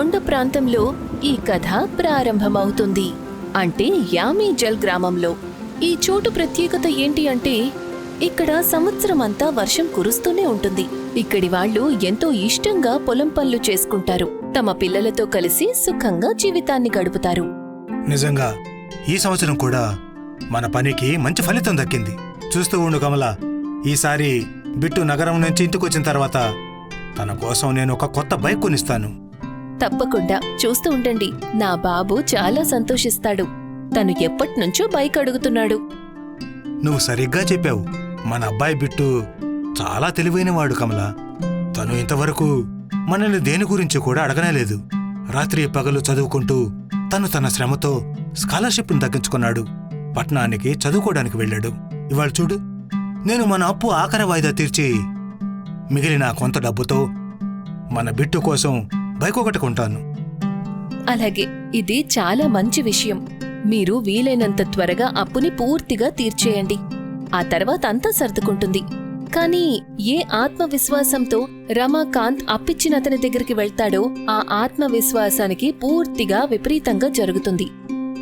కొండ ప్రాంతంలో ఈ కథ ప్రారంభమవుతుంది. అంటే యామీజల్ గ్రామంలో. ఈ చోటు ప్రత్యేకత ఏంటి అంటే ఇక్కడ సంవత్సరం అంతా వర్షం కురుస్తూనే ఉంటుంది. ఇక్కడి వాళ్ళు ఎంతో ఇష్టంగా పొలం పనులు చేసుకుంటారు. తమ పిల్లలతో కలిసి సుఖంగా జీవితాన్ని గడుపుతారు. నిజంగా ఈ సంవత్సరం కూడా మన పనికి మంచి ఫలితం దక్కింది. చూస్తూ ఉండు కమల ఈసారి బిట్టు నగరం నుంచి ఇంటికొచ్చిన తర్వాత తన కోసం నేను ఒక కొత్త బైక్ కొనిస్తాను. తప్పకుండా చూస్తూ ఉండండి. నా బాబు చాలా సంతోషిస్తాడు. తను ఎప్పటినుంచో బైక్ అడుగుతున్నాడు నువ్వు సరిగ్గా చెప్పావు. మన అబ్బాయి బిట్టు చాలా తెలివైనవాడు కమల. తను ఇంతవరకు మనల్ని దేని గురించి కూడా అడగనేలేదు రాత్రి పగలు చదువుకుంటూ తను తన శ్రమతో స్కాలర్షిప్ను దక్కించుకున్నాడు పట్నానికి చదువుకోవడానికి వెళ్ళాడు. ఇవాళ చూడు నేను మన అప్పు ఆఖరి వాయిదా తీర్చి మిగిలిన కొంత డబ్బుతో మన బిట్టు కోసం బైక్ ఒకటి కొంటాను. అలాగే ఇది చాలా మంచి విషయం. మీరు వీలైనంత త్వరగా అప్పుని పూర్తిగా తీర్చేయండి. ఆ తర్వాత అంతా సర్దుకుంటుంది. కానీ ఏ ఆత్మవిశ్వాసంతో రమాకాంత్ అప్పిచ్చిన అతని దగ్గరికి వెళ్తాడో ఆ ఆత్మవిశ్వాసానికి పూర్తిగా విపరీతంగా జరుగుతుంది.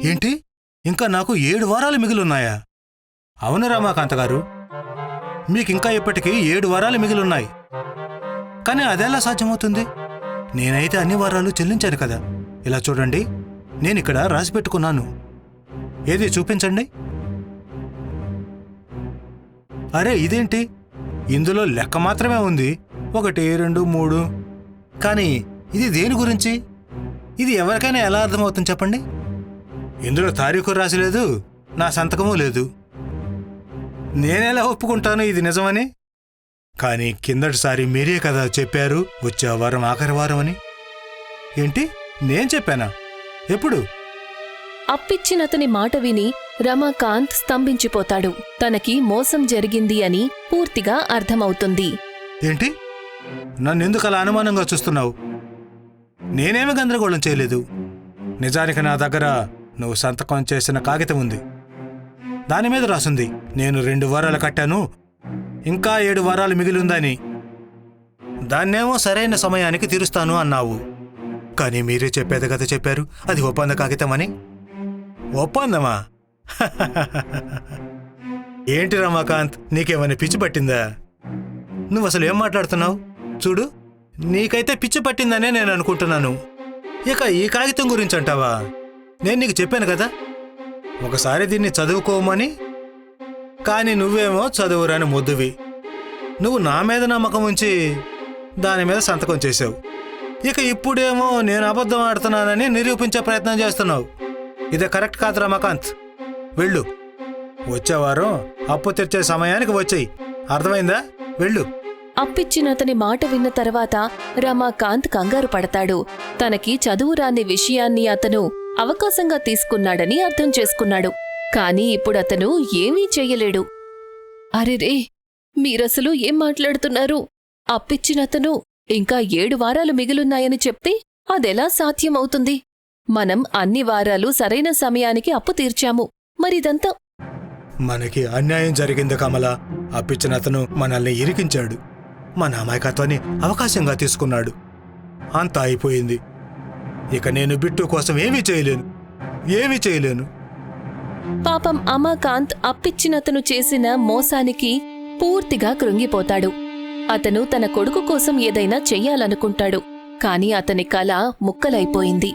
ఏంటి? ఇంకా నాకు ఏడు వారాలు మిగిలున్నాయా? అవును రామాకాంత గారు. మీకింకా ఇప్పటికీ ఏడు వారాలు మిగిలున్నాయి. కానీ అదెలా సాధ్యమవుతుంది? నేనైతే అన్ని వారాలు చెల్లించాను కదా. ఇలా చూడండి నేను ఇక్కడ రాసి పెట్టుకున్నాను. ఏది చూపించండి? అరే ఇదేంటి? ఇందులో లెక్క మాత్రమే ఉంది. ఒకటి రెండు మూడు. కానీ ఇది దేని గురించి? ఇది ఎవరికైనా ఎలా అర్థమవుతుంది చెప్పండి? ఇందులో తారీఖు రాసి లేదు నా సంతకము లేదు. నేనెలా ఒప్పుకుంటాను ఇది నిజమని? కానీ కిందటిసారి మీరే కదా చెప్పారు వచ్చే వారం ఆఖరి వారం అని ఏంటి? నేను చెప్పానా? ఎప్పుడు? అప్పిచ్చిన అతని మాట విని రమాకాంత్ స్తంభించిపోతాడు. తనకి మోసం జరిగింది అని పూర్తిగా అర్థమవుతుంది. ఏంటి? నన్నెందుకు అలా అనుమానంగా చూస్తున్నావు? నేనేమి గందరగోళం చేయలేదు. నిజానికి నా దగ్గర నువ్వు సంతకం చేసిన కాగితం ఉంది. దాని మీద రాసుంది. నేను రెండు వారాలు కట్టాను. ఇంకా ఏడు వారాలు మిగిలిందని. దాన్నేమో సరైన సమయానికి తీరుస్తాను అన్నావు. కానీ మీరే చెప్పేది కదా చెప్పారు. అది ఒప్పంద కాగితం అని ఒప్పందమా? ఏంటి రమాకాంత్ నీకేమైనా పిచ్చి పట్టిందా? నువ్వు అసలు ఏం మాట్లాడుతున్నావు? చూడు నీకైతే పిచ్చి పట్టిందనే నేను అనుకుంటున్నాను. ఇక ఈ కాగితం గురించి అంటావా? నేను నీకు చెప్పాను కదా. ఒకసారి దీన్ని చదువుకోమని కానీ నువ్వేమో చదువురాని ముద్దువి. నువ్వు నా మీద నమ్మకం ఉంచి దాని మీద సంతకం చేసావు ఇక ఇప్పుడేమో నేను అబద్ధం ఆడుతున్నానని నిరూపించే ప్రయత్నం చేస్తున్నావు. ఇదే కరెక్ట్ కాదు రమాకాంత్ వెళ్ళు. వచ్చేవారం అప్పు తెచ్చే సమయానికి వచ్చేయి. అర్థమైందా? వెళ్ళు. అప్పిచ్చిన అతని మాట విన్న తర్వాత రమాకాంత్ కంగారు పడతాడు. తనకి చదువురాని విషయాన్ని అతను అవకాశంగా తీసుకున్నాడని అర్థం చేసుకున్నాడు. కాని ఇప్పుడు అతను ఏమీ చెయ్యలేడు. అరెరే మీరసలు ఏం మాట్లాడుతున్నారు? అప్పిచ్చినతను ఇంకా ఏడు వారాలు మిగిలున్నాయని చెప్తే అదెలా సాధ్యమవుతుంది? మనం అన్ని వారాలు సరైన సమయానికి అప్పు తీర్చాము. మరిదంతా మనకి అన్యాయం జరిగింది కమల. అప్పిచ్చిన అతను మనల్ని ఇరికించాడు. మన అమాయకత్వాన్ని అవకాశంగా తీసుకున్నాడు. అంతా అయిపోయింది. ఇక నేను బిట్టు కోసం ఏమీ చేయలేను. ఏమీ చేయలేను. పాపం అమాకాంత్ అప్పిచ్చినతను చేసిన మోసానికి పూర్తిగా కృంగిపోతాడు. అతను తన కొడుకు కోసం ఏదైనా చెయ్యాలనుకుంటాడు కాని అతని కల ముక్కలైపోయింది.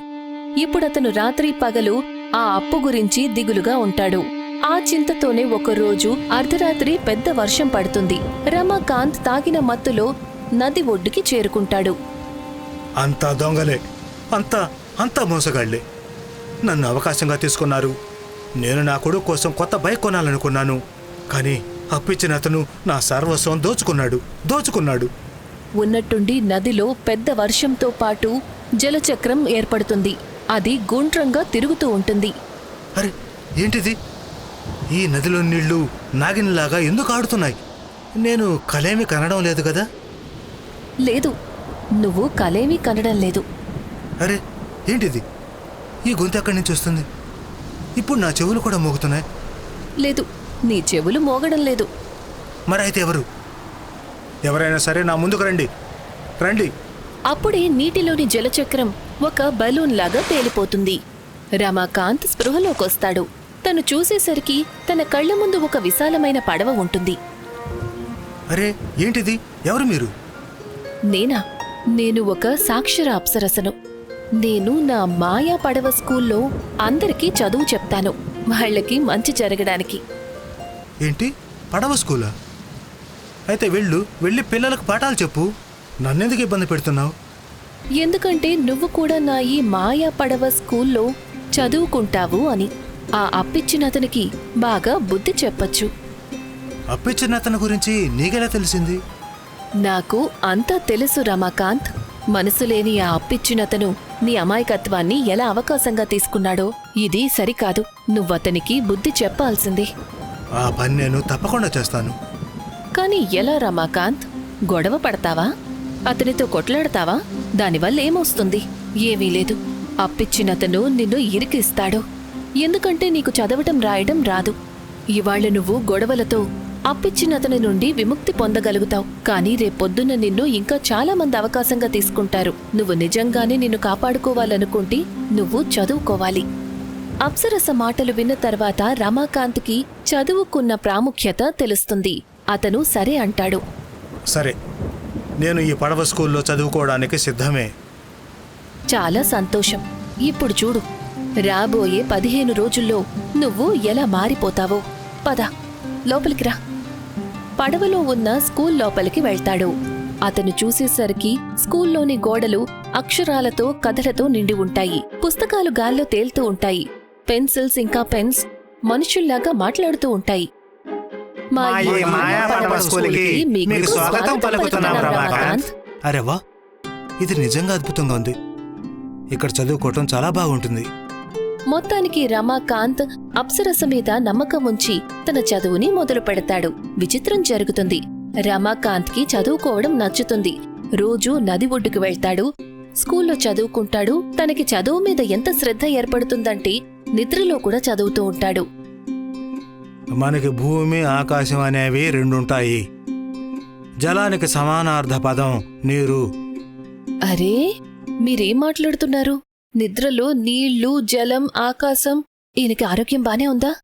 ఇప్పుడతను రాత్రి పగలు ఆ అప్పు గురించి దిగులుగా ఉంటాడు. ఆ చింతతోనే ఒకరోజు అర్ధరాత్రి పెద్ద వర్షం పడుతుంది. రమాకాంత్ తాగిన మత్తులో నది ఒడ్డుకి చేరుకుంటాడు. అంతా దొంగలే. అంతా అంతా మోసగాళ్ళే నన్ను అవకాశంగా తీసుకున్నారు. నేను నా కొడుకు కోసం కొత్త బైక్ కొనాలనుకున్నాను. కానీ అప్పిచ్చిన అతను నా సర్వస్వం దోచుకున్నాడు దోచుకున్నాడు. ఉన్నట్టుండి నదిలో పెద్ద వర్షంతో పాటు జలచక్రం ఏర్పడుతుంది. అది గుండ్రంగా తిరుగుతూ ఉంటుంది. అరే ఏంటిది? ఈ నదిలో నీళ్ళు నాగినిలాగా ఎందుకు ఆడుతున్నాయి? నేను కలేమి కనడం లేదు కదా? లేదు నువ్వు కలేమీ కనడం లేదు. అరే ఏంటిది? ఈ గొంతు ఎక్కడి నుంచి వస్తుంది? ఇప్పుడు నా చెవులు కూడా మోగుతున్నాయి. లేదు నీ చెవులు మోగడం లేదు. మరి అయితే ఎవరు? ఎవరైనా సరే నా ముందుకు రండి. రండి. అప్పుడే నీటిలోని జలచక్రం ఒక బలూన్ లాగా పేలిపోతుంది. రమాకాంత్ స్పృహలోకొస్తాడు తను చూసేసరికి తన కళ్ళ ముందు ఒక విశాలమైన పడవ ఉంటుంది. అరే ఏంటిది? ఎవరు మీరు? నేనా? నేను ఒక సాక్షర అప్సరసను. నేను నా మాయా పడవ స్కూల్లో అందరికీ చదువు చెప్తాను. వాళ్ళకి మంచి జరగడానికి. ఏంటి? పడవ స్కూలా? అయితే వెళ్ళు వెళ్ళి పిల్లలకు పాఠాలు చెప్పు. నన్నెందుకు ఇబ్బంది పెడుతున్నావు? ఎందుకంటే నువ్వు కూడా నా ఈ మాయా పడవ స్కూల్లో చదువుకుంటావు అని. ఆ అప్పిచ్చిన అతనికి బాగా బుద్ధి చెప్పచ్చు. అప్పిచ్చిన అతని గురించి నీకెలా తెలిసింది? నాకు అంతా తెలుసు రమాకాంత్. మనసు లేని ఆ అప్పిచ్చినతను నీ అమాయకత్వాన్ని ఎలా అవకాశంగా తీసుకున్నాడో ఇది సరికాదు. నువ్వతనికి బుద్ధి చెప్పాల్సింది. ఆ పని నేను తప్పకుండా చేస్తాను. కాని ఎలా రమాకాంత్? గొడవ పడతావా? అతనితో కొట్లాడతావా? దానివల్ల ఏమొస్తుంది? ఏమీ లేదు. అప్పిచ్చినతను నిన్ను ఇరికిస్తాడు. ఎందుకంటే నీకు చదవటం రాయడం రాదు. ఇవాళ నువ్వు గొడవలతో అప్పిచ్చినతని నుండి విముక్తి పొందగలుగుతావు. కానీ రేపొద్దున నిన్ను ఇంకా చాలా మంది అవకాశంగా తీసుకుంటారు. నువ్వు నిజంగానే నిన్ను కాపాడుకోవాలనుకుంటే నువ్వు చదువుకోవాలి. అప్సరస మాటలు విన్న తర్వాత రమాకాంత్కి చదువుకున్న ప్రాముఖ్యత తెలుస్తుంది. అతను సరే అంటాడు. సరే నేను ఈ పడవ స్కూల్లో చదువుకోవడానికి సిద్ధమే. చాలా సంతోషం. ఇప్పుడు చూడు. రాబోయే పదిహేను రోజుల్లో నువ్వు ఎలా మారిపోతావో. పద లోపలికి రా. పడవలో ఉన్న స్కూల్ లోపలికి వెళ్తాడు. అతను చూసేసరికి స్కూల్లోని గోడలు అక్షరాలతో కథలతో నిండి ఉంటాయి. పుస్తకాలు గాల్లో తేలుతూ ఉంటాయి. పెన్సిల్స్ ఇంకా పెన్స్ మనుషుల్లాగా మాట్లాడుతూ ఉంటాయి. మా ఈ స్కూల్కి మీకు స్వాగతం పలుకుతున్నాం రమాకాంత్. అరే వా ఇది నిజంగా అద్భుతంగా ఉంది. ఇక్కడ చదువుకోవటం చాలా బాగుంటుంది. మొత్తానికి రమాకాంత్ అప్సరస మీద నమ్మకం ఉంచి తన చదువుని మొదలు పెడతాడు. విచిత్రం జరుగుతుంది. రమాకాంత్కి చదువుకోవడం నచ్చుతుంది. రోజూ నది ఒడ్డుకు వెళ్తాడు. స్కూల్లో చదువుకుంటాడు. తనకి చదువు మీద ఎంత శ్రద్ధ ఏర్పడుతుందంటే నిద్రలో కూడా చదువుతూ ఉంటాడు. మనకి భూమి ఆకాశం అనేవి రెండుంటాయి. జలానికి సమానార్థ పదం నీరు. అరే మీరేం మాట్లాడుతున్నారు? నిద్రలో నీళ్ళు జలం ఆకాశం. ఈయనకి ఆరోగ్యం బానే ఉందా?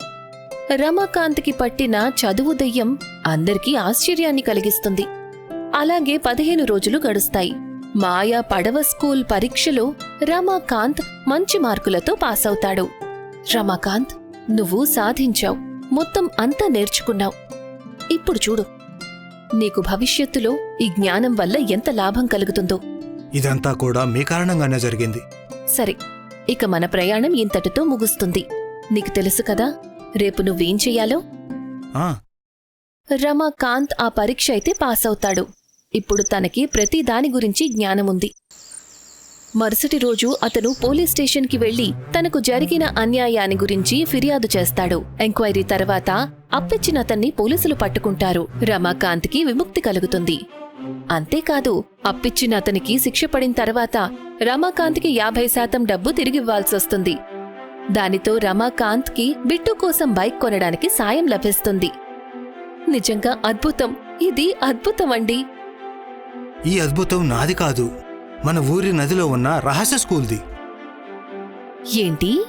రమాకాంత్కి పట్టిన చదువు దెయ్యం అందరికీ ఆశ్చర్యాన్ని కలిగిస్తుంది. అలాగే పదిహేను రోజులు గడుస్తాయి. మాయా పడవ స్కూల్ పరీక్షలో రమాకాంత్ మంచి మార్కులతో పాసవుతాడు. రమాకాంత్ నువ్వు సాధించావు. మొత్తం అంతా నేర్చుకున్నావు. ఇప్పుడు చూడు. నీకు భవిష్యత్తులో ఈ జ్ఞానం వల్ల ఎంత లాభం కలుగుతుందో. ఇదంతా కూడా మీ కారణంగానే జరిగింది. సరే ఇక మన ప్రయాణం ఇంతటితో ముగుస్తుంది. నీకు తెలుసు కదా రేపు నువ్వేం చెయ్యాలో? ఆ. రమాకాంత్ ఆ పరీక్ష అయితే పాస్ అవుతాడు ఇప్పుడు తనకి ప్రతి దాని గురించి జ్ఞానముంది మరుసటి రోజు అతను పోలీస్ స్టేషన్కి వెళ్ళి తనకు జరిగిన అన్యాయాన్ని గురించి ఫిర్యాదు చేస్తాడు. ఎంక్వైరీ తర్వాత అప్పిచ్చిన అతన్ని పోలీసులు పట్టుకుంటారు. రమాకాంత్కి విముక్తి కలుగుతుంది. అంతేకాదు అప్పిచ్చిన అతనికి శిక్ష పడిన తర్వాత రమాకాంత్కి యాభై శాతం డబ్బు తిరిగివ్వాల్సొస్తుంది. దానితో రమాకాంత్కి బిట్టు కోసం బైక్ కొనడానికి సాయం లభిస్తుంది. నిజంగా అద్భుతం. ఇది అద్భుతం అండి ఈ అద్భుతం నాది కాదు. మన ఊరి నదిలో ఉన్న రహస్య స్కూల్ది. ఏంటి?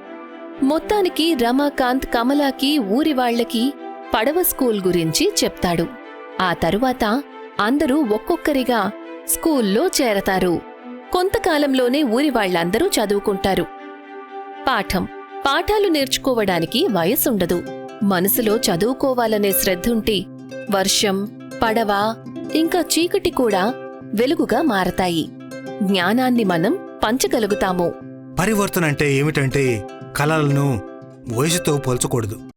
మొత్తానికి రమాకాంత్ కమలాకి ఊరి వాళ్ళకి పడవ స్కూల్ గురించి చెప్తాడు. ఆ తరువాత అందరూ ఒక్కొక్కరిగా స్కూల్లో చేరతారు. కొంతకాలంలోనే ఊరి వాళ్ళందరూ చదువుకుంటారు. పాఠం. పాఠాలు నేర్చుకోవడానికి వయసుండదు. మనసులో చదువుకోవాలనే శ్రద్ధుంటే వర్షం పడవ ఇంకా చీకటి కూడా వెలుగుగా మారతాయి. జ్ఞానాన్ని మనం పంచగలుగుతాము. పరివర్తన అంటే ఏమిటంటే కళలను వయసుతో పోల్చకూడదు.